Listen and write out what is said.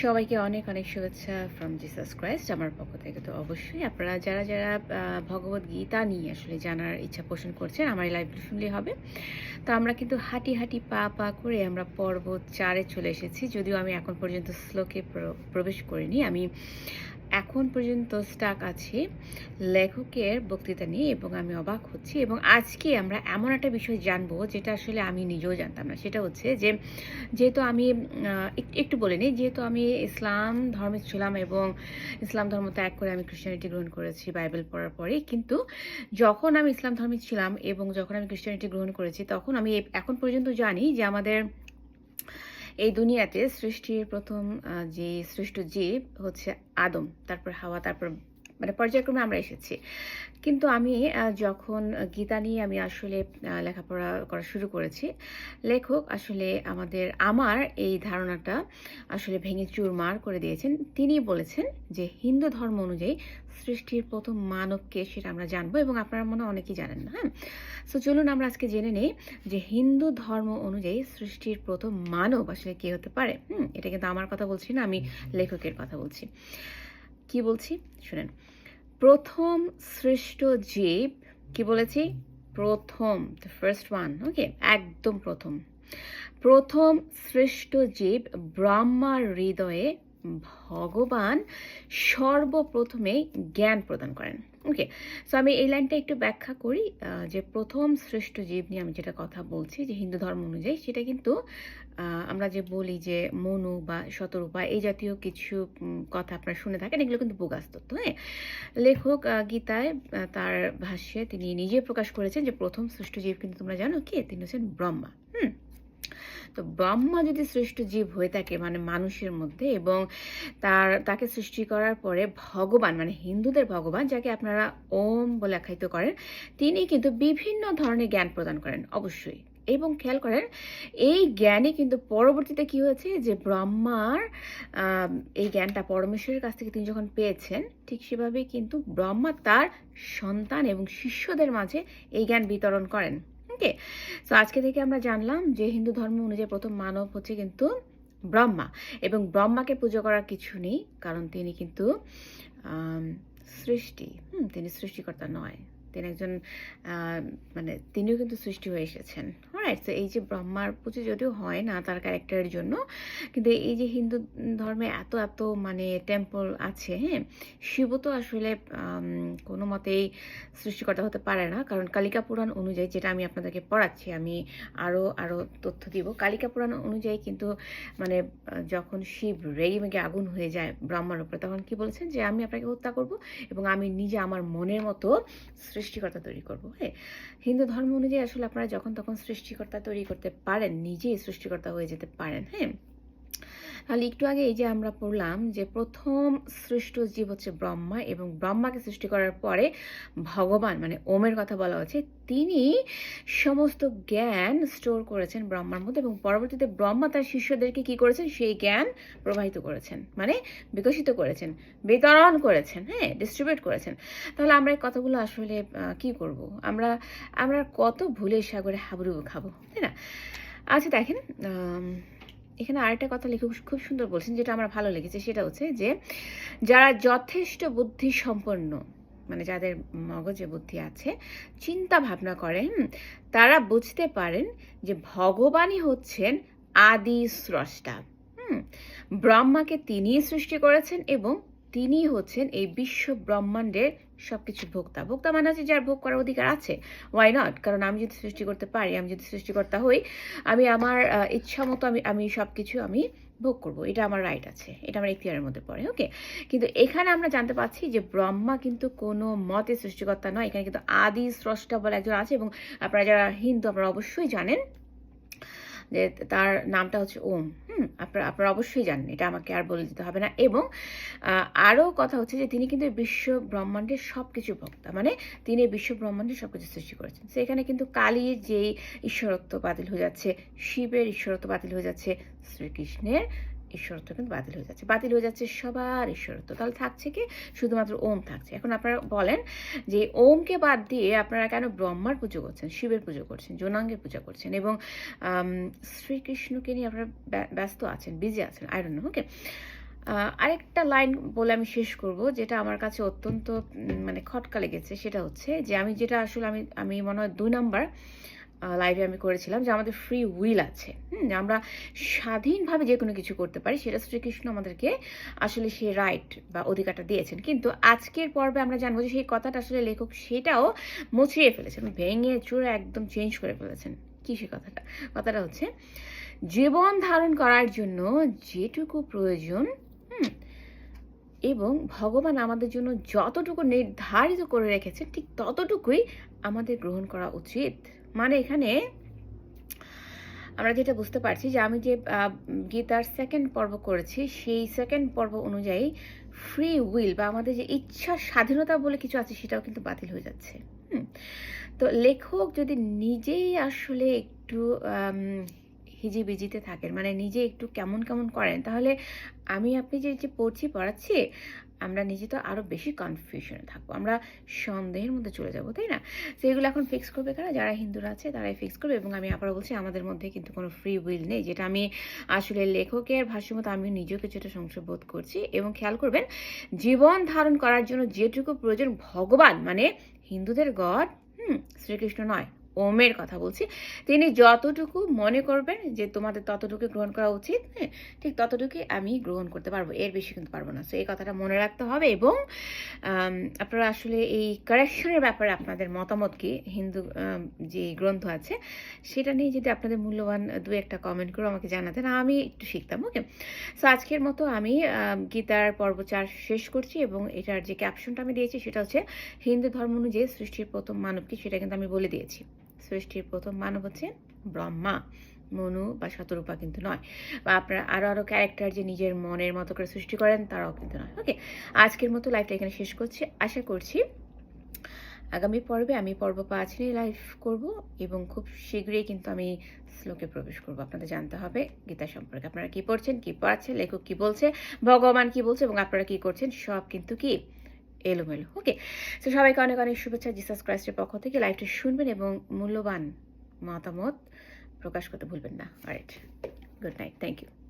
সবাইকে অনেক অনেক শুভেচ্ছা ফ্রম জিসাস ক্রাইস্ট আমার পক্ষ থেকে তো অবশ্যই। আপনারা যারা যারা ভগবত গীতা নিয়ে আসলে জানার ইচ্ছা পোষণ করছেন, আমার এই লাইভটি শুনলে হবে। তো আমরা কিন্তু হাঁটি হাঁটি পা পা করে আমরা পর্বত চারে চলে এসেছি। যদিও আমি এখন পর্যন্ত শ্লোকে প্রবেশ করিনি। আমি এখন পর্যন্ত স্টাক আছি লেখকের বক্তৃতা নিয়ে এবং আমি অবাক হচ্ছি এবং আজকে আমরা এমন একটা বিষয় জানব যেটা আসলে আমি নিজেও জানতাম না। সেটা হচ্ছে যে, যেহেতু আমি একটু বলে নিই, যেহেতু আমি ইসলাম ধর্মে ছিলাম এবং ইসলাম ধর্ম ত্যাগ করে আমি খ্রিস্টানিটি গ্রহণ করেছি বাইবেল পড়ার পরে কিন্তু যখন আমি ইসলাম ধর্মে ছিলাম এবং যখন আমি খ্রিস্টানিটি গ্রহণ করেছি, তখন আমি এখন পর্যন্ত জানি যে আমাদের এই দুনিয়াতে সৃষ্টির প্রথম যে সৃষ্ট জীব হচ্ছে আদম তারপর হাওয়া তারপর মানে পর্যায়ক্রমে আমরা এসেছি। কিন্তু আমি যখন গীতা নিয়ে আমি আসলে লেখাপড়া করা শুরু করেছি লেখক আসলে আমাদের আমার এই ধারণাটা আসলে ভেঙে চুরমার করে দিয়েছেন। তিনি বলেছেন যে হিন্দু ধর্ম অনুযায়ী সৃষ্টির প্রথম মানবকে সেটা আমরা জানব এবং আপনারা মনে অনেকেই জানেন না হ্যাঁ? সো চলুন আমরা আজকে জেনে নেই যে হিন্দু ধর্ম অনুযায়ী সৃষ্টির প্রথম মানব আসলে কে হতে পারে। হুম এটা কিন্তু আমার কথা বলছি না আমি লেখকের কথা বলছি। কি বলছি? শুনেন। প্রথম সৃষ্ট জীব কি বলেছি? প্রথম দ্য ফার্স্ট ওয়ান ওকে একদম প্রথম। প্রথম সৃষ্ট জীব ব্রহ্মার হৃদয়ে ভগবান সর্বপ্রথমে জ্ঞান প্রদান করেন। ওকে সো আমি এই লাইনটা একটু ব্যাখ্যা করি যে প্রথম শ্রেষ্ঠ জীব নিয়ে আমি যেটা কথা বলছি, যে হিন্দু ধর্ম অনুযায়ী সেটা কিন্তু আমরা যে বলি যে মনু বা শতরূপা এই জাতীয় কিছু কথা আপনারা শুনে থাকেন, এগুলো কিন্তু বোগাস তত্ত্ব হ্যাঁ? লেখক গীতায় তার ভাষ্যে তিনি নিজে প্রকাশ করেছেন যে প্রথম শ্রেষ্ঠ জীব কিন্তু তোমরা জানো কি? তিনি হচ্ছেন ব্রহ্মা, হুম? তো ব্রহ্মা যদি শ্রেষ্ঠ জীব হয়ে থাকে মানে মানুষের মধ্যে, এবং তার, তাকে সৃষ্টি করার পরে ভগবান মানে হিন্দুদের ভগবান, যাকে আপনারা ওম বলে আখ্যায়িত করেন, তিনি কিন্তু বিভিন্ন ধরনের জ্ঞান প্রদান করেন, অবশ্যই। এবং খেয়াল করেন, এই জ্ঞানে কিন্তু পরবর্তীতে কি হয়েছে যে ব্রহ্মার এই জ্ঞানটা পরমেশ্বরের কাছ থেকে তিনি যখন পেয়েছেন, ঠিক সেভাবেই কিন্তু ব্রহ্মা তার সন্তান এবং শিষ্যদের মাঝে এই জ্ঞান বিতরণ করেন। ওকে? তো আজকে থেকে আমরা জানলাম যে হিন্দু ধর্ম অনুযায়ী প্রথম মানব হচ্ছে কিন্তু ব্রহ্মা এবং ব্রহ্মাকে পুজো করার কিছু নেই, কারণ তিনি কিন্তু সৃষ্টি। হুম, তিনি সৃষ্টিকর্তা নয়। তিনি একজন মানে তিনিও কিন্তু সৃষ্টি হয়ে এসেছেন। রাইট তো এই যে ব্রহ্মার পুজো যদিও হয় না তার ক্যারেক্টারের জন্য, কিন্তু এই যে হিন্দু ধর্মে এত এত মানে টেম্পল আছে হ্যাঁ? শিব তো আসলে কোনো মতেই সৃষ্টিকর্তা হতে পারে না। কারণ কালিকা পুরাণ অনুযায়ী, যেটা আমি আপনাদেরকে পড়াচ্ছি, আমি আরও আরও তথ্য দিব। কালিকা পুরাণ অনুযায়ী কিন্তু মানে যখন শিব রেগে মেগে আগুন হয়ে যায় ব্রহ্মার উপরে, তখন কি বলছেন? যে আমি আপনাকে হত্যা করব এবং আমি নিজে আমার মনের মতো সৃষ্টিকর্তা তৈরি করব হ্যাঁ? হিন্দু ধর্ম অনুযায়ী আসলে আপনারা যখন, তখন সৃষ্টিকর্তা তৈরি করতে পারেন নিজেই সৃষ্টিকর্তা হয়ে যেতে পারেন হ্যাঁ? তাহলে একটু আগে এই যে আমরা পড়লাম যে প্রথম সৃষ্ট জীব হচ্ছে ব্রহ্মা এবং ব্রহ্মাকে সৃষ্টি করার পরে ভগবান মানে ওমের কথা বলা হচ্ছে তিনি সমস্ত জ্ঞান স্টোর করেছেন ব্রহ্মার মধ্যে এবং পরবর্তীতে ব্রহ্মা তার শিষ্যদেরকে কি করেছেন? সেই জ্ঞান প্রবাহিত করেছেন মানে বিকশিত করেছেন, বিতরণ করেছেন হ্যাঁ ডিস্ট্রিবিউট করেছেন। তাহলে আমরা এই কথাগুলো আসলে কি করব? আমরা আমরা কত ভুলে সাগরে হাবুডুবু খাব, তাই না? আচ্ছা দেখেন এখানে আরেকটা কথা লেখক খুব সুন্দর বলছেন, যেটা আমার ভালো লেগেছে, সেটা হচ্ছে যে যারা যথেষ্ট বুদ্ধি সম্পন্ন মানে যাদের মগজে বুদ্ধি আছে, চিন্তা ভাবনা করেন, তারা বুঝতে পারেন যে ভগবানই হচ্ছেন আদি স্রষ্টা। হুম, ব্রহ্মাকে তিনিই সৃষ্টি করেছেন এবং তিনি হচ্ছেন এই বিশ্ব ব্রহ্মাণ্ডের সবকিছু ভোক্তা। ভোক্তা মানে হচ্ছে যার ভোগ করার অধিকার আছে। ওয়াই নট কারণ আমি যদি সৃষ্টি করতে পারি, আমি যদি সৃষ্টিকর্তা হই, আমি আমার ইচ্ছা মতো আমি আমি সব কিছু আমি ভোগ করব। এটা আমার রাইট আছে। এটা আমার ইখতিয়ারের মধ্যে পড়ে ওকে কিন্তু এখানে আমরা জানতে পারছি যে ব্রহ্মা কিন্তু কোনো মতে সৃষ্টিকর্তা নয়। এখানে কিন্তু আদি স্রষ্টা বলে একজন আছে এবং আপনারা যারা হিন্দু, আপনারা অবশ্যই জানেন যে তার নামটা হচ্ছে ওম। হুম, আপনারা আপনারা অবশ্যই জানেন, এটা আমাকে আর বলে দিতে হবে না। এবং আরও কথা হচ্ছে যে তিনি কিন্তু বিশ্ব ব্রহ্মাণ্ডের সব কিছু ভক্তা। মানে তিনি বিশ্ব ব্রহ্মাণ্ডের সব কিছু সৃষ্টি করেছেন। সেখানে কিন্তু কালীর যেই ঈশ্বরত্ব বাতিল হয়ে যাচ্ছে, শিবের ঈশ্বরত্ব বাতিল হয়ে যাচ্ছে শ্রীকৃষ্ণের ঈশ্বরত্ব কিন্তু বাতিল হয়ে যাচ্ছে। বাতিল হয়ে যাচ্ছে সবার ঈশ্বরত্ব। তাহলে থাকছে কি? শুধুমাত্র ওম থাকছে। এখন আপনারা বলেন যে ওমকে বাদ দিয়ে আপনারা কেন ব্রহ্মার পুজো করছেন, শিবের পুজো করছেন, জোনাঙ্গের পূজা করছেন এবং শ্রীকৃষ্ণকে নিয়ে আপনারা ব্যা- ব্যস্ত আছেন বিজি আছেন আই ওকে আরেকটা লাইন বলে আমি শেষ করব যেটা আমার কাছে অত্যন্ত মানে খটকা লেগেছে, সেটা হচ্ছে যে আমি যেটা আসলে আমি আমি মনে হয় দুই নাম্বার লাইভে আমি করেছিলাম যে আমাদের ফ্রি উইল আছে। হুম আমরা স্বাধীনভাবে যে কোনো কিছু করতে পারি, সেটা শ্রীকৃষ্ণ আমাদেরকে আসলে সে রাইট বা অধিকারটা দিয়েছেন। কিন্তু আজকের পর্বে আমরা জানব যে সেই কথাটা আসলে লেখক সেটাও মুছিয়ে ফেলেছেন, ভেঙে চুরে একদম চেঞ্জ করে ফেলেছেন। কি সে কথাটা? কথাটা হচ্ছে, জীবন ধারণ করার জন্য যেটুকু প্রয়োজন এবং ভগবান আমাদের জন্য যতটুকু নির্ধারিত করে রেখেছেন, ঠিক ততটুকুই আমাদের গ্রহণ করা উচিত। মানে এখানে আমরা যেটা বুঝতে পারছি যে আমি যে গীতার সেকেন্ড পর্ব করেছি, সেই সেকেন্ড পর্ব অনুযায়ী ফ্রি উইল বা আমাদের যে ইচ্ছা স্বাধীনতা বলে কিছু আছে সেটাও কিন্তু বাতিল হয়ে যাচ্ছে। তো লেখক যদি নিজেই আসলে একটু হিজিবিজিতে থাকেন মানে নিজে একটু কেমন কেমন করেন, তাহলে আমি আপনি যে যে পড়ছি, পড়াচ্ছি আমরা নিজে তো আরও বেশি কনফিউশনে থাকব। আমরা সন্দেহের মধ্যে চলে যাব, তাই না? তো এগুলো এখন ফিক্স করবে কারা? যারা হিন্দুরা আছে তারাই ফিক্স করবে এবং আমি আবার বলছি, আমাদের মধ্যে কিন্তু কোনো ফ্রি উইল নেই, যেটা আমি আসলে লেখকের ভাষ্যমতো আমি নিজেও কিছুটা সংশয় বোধ করছি। এবং খেয়াল করবেন, জীবন ধারণ করার জন্য যেটুকু প্রয়োজন ভগবান মানে হিন্দুদের গড, হুম, শ্রীকৃষ্ণ নয় ওমের কথা বলছি, তিনি যতটুকু মনে করবেন যে তোমাদের ততটুকু গ্রহণ করা উচিত হ্যাঁ ঠিক ততটুকুই আমি গ্রহণ করতে পারব, এর বেশি কিন্তু পারব না। সো এই কথাটা মনে রাখতে হবে এবং আপনারা আসলে এই কারেকশনের ব্যাপারে আপনাদের মতামত কি? হিন্দু যে গ্রন্থ আছে, সেটা নিয়ে যদি আপনাদের মূল্যবান দু একটা কমেন্ট করে আমাকে জানাতেন, আমি একটু শিখতাম ওকে সো আজকের মতো আমি গীতার পর্ব চার শেষ করছি এবং এটার যে ক্যাপশনটা আমি দিয়েছি, সেটা হচ্ছে হিন্দু ধর্ম অনুযায়ী সৃষ্টির প্রথম মানব কি? সেটা কিন্তু আমি বলে দিয়েছি। সৃষ্টির প্রথম মানব হচ্ছে ব্রহ্মা। মনু বা শতরূপা কিন্তু নয়। বা আপনারা আরও আরও ক্যারেক্টার যে নিজের মনের মতো করে সৃষ্টি করেন, তারাও কিন্তু নয়। ওকে আজকের মতো লাইফটা এখানে শেষ করছি। আশা করছি আগামী পর্বে আমি পর্ব পাঁচ নিয়ে লাইভ করব এবং খুব শীঘ্রই কিন্তু আমি শ্লোকে প্রবেশ করব। আপনাদের জানতে হবে গীতা সম্পর্কে। আপনারা কি পড়ছেন, কি পড়াচ্ছেন, লেখক কি বলছে, ভগবান কি বলছে এবং আপনারা কি করছেন, সব কিন্তু কি এলোমেলো ওকে তো সবাইকে অনেক অনেক শুভেচ্ছা জিসাস ক্রাইস্টের পক্ষ থেকে লাইভটা শুনবেন এবং মূল্যবান মতামত প্রকাশ করতে ভুলবেন না। Right good night thank you